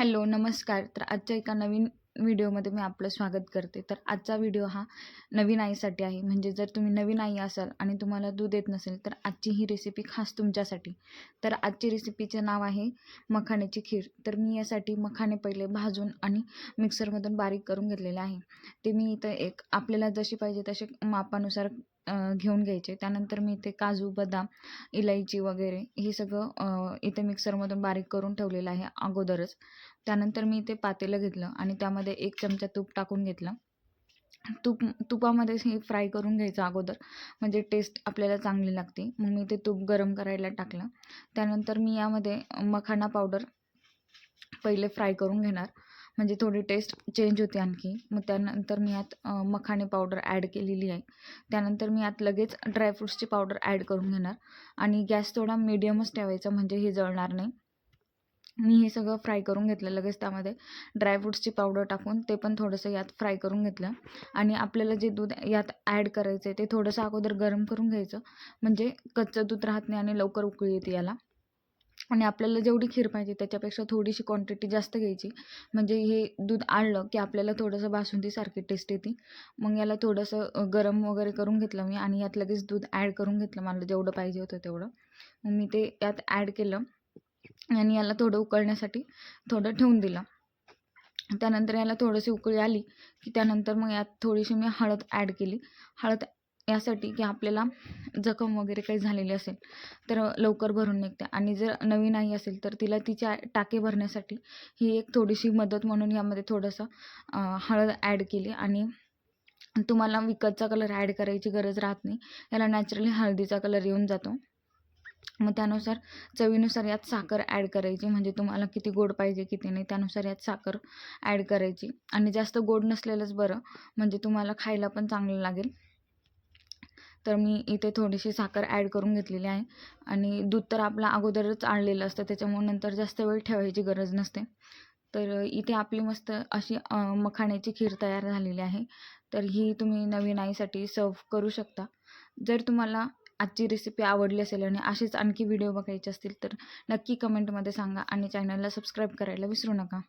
Hello नमस्कार. तर आजच्या एका नवीन व्हिडिओमध्ये मी आपलं स्वागत करते. तर आजचा व्हिडिओ हा नवीन आईसाठी आहे. म्हणजे जर तुम्ही नवीन आई असाल आणि तुम्हाला दूध येत नसेल तर आजची ही रेसिपी खास तुमच्यासाठी. तर आजची रेसिपीचं नाव आहे मखाण्याची खीर. तर मी यासाठी मखाणे पहिले भाजून आणि मिक्सरमधून बारीक करून घेतलेले आहे. ते मी इथं एक आपल्याला जशी पाहिजे तसे मापानुसार घेऊन घ्यायचे. त्यानंतर मी इथे काजू बदाम इलायची वगैरे हे सगळं इथे मिक्सरमधून बारीक करून ठेवलेलं आहे अगोदरच. त्यानंतर मी इथे पातेलं घेतलं आणि त्यामध्ये एक चमचा तूप टाकून घेतलं. तूप तुपामध्येच हे फ्राय करून घ्यायचं अगोदर. म्हणजे टेस्ट आपल्याला चांगली लागते. मग मी ते तूप गरम करायला टाकलं. त्यानंतर मी यामध्ये मखाना पावडर पहिले फ्राय करून घेणार. म्हणजे थोडी टेस्ट चेंज होते आणखी. मग त्यानंतर मी यात मखाणे पावडर ॲड केलेली आहे. त्यानंतर मी यात लगेच ड्रायफ्रूट्सची पावडर ॲड करून घेणार. आणि गॅस थोडा मिडियमच ठेवायचा म्हणजे हे जळणार नाही. मी हे सगळं फ्राय करून घेतलं लगेच त्यामध्ये. ड्रायफ्रूट्सची पावडर टाकून ते पण थोडंसं यात फ्राय करून घेतलं. आणि आपल्याला जे दूध यात ॲड करायचं आहे ते थोडंसं अगोदर गरम करून घ्यायचं. म्हणजे कच्चं दूध राहत नाही आणि लवकर उकळी येते याला. आणि आपल्याला जेवढी खीर पाहिजे त्याच्यापेक्षा थोडीशी क्वांटिटी जास्त घ्यायची. म्हणजे हे दूध आळलं की आपल्याला थोडंसं बासुंदीसारखी टेस्ट येते. मग याला थोडंसं गरम वगैरे करून घेतलं मी आणि यात लगेच दूध ॲड करून घेतलं मला जेवढं पाहिजे होतं तेवढं. मग मी ते यात ॲड केलं आणि याला थोडं उकळण्यासाठी थोडं ठेवून दिलं. त्यानंतर याला थोडीशी उकळी आली की त्यानंतर मग यात थोडीशी मी हळद ॲड केली. हळद यासाठी की आपल्याला जखम वगैरे काही झालेली असेल तर लवकर भरून निघते. आणि जर नवीन आई असेल तर तिला तिच्या टाके भरण्यासाठी ही एक थोडीशी मदत म्हणून यामध्ये थोडंसं हळद ॲड केली. आणि तुम्हाला विकतचा कलर ॲड करायची गरज राहत नाही. याला नॅचरली हळदीचा कलर येऊन जातो. मग त्यानुसार चवीनुसार यात साखर ॲड करायची. म्हणजे तुम्हाला किती गोड पाहिजे किती नाही त्यानुसार यात साखर ॲड करायची. आणि जास्त गोड नसलेलंच बरं. म्हणजे तुम्हाला खायला पण चांगलं लागेल. तर मी इथे थोडीशी साखर ॲड करून घेतलेली आहे. आणि दूध तर आपलं अगोदरच आणलेलं असतं त्याच्यामुळे नंतर जास्त वेळ ठेवायची गरज नसते. तर इथे आपली मस्त अशी मखाण्याची खीर तयार झालेली आहे. तर ही तुम्ही नवीन आईसाठी सर्व करू शकता. जर तुम्हाला आजची रेसिपी आवडली असेल आणि असेच आणखी व्हिडिओ बघायचे असतील तर नक्की कमेंटमध्ये सांगा आणि चॅनलला सबस्क्राईब करायला विसरू नका.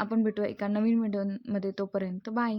आपण भेटू एका नवीन व्हिडिओमध्ये तोपर्यंत. बाय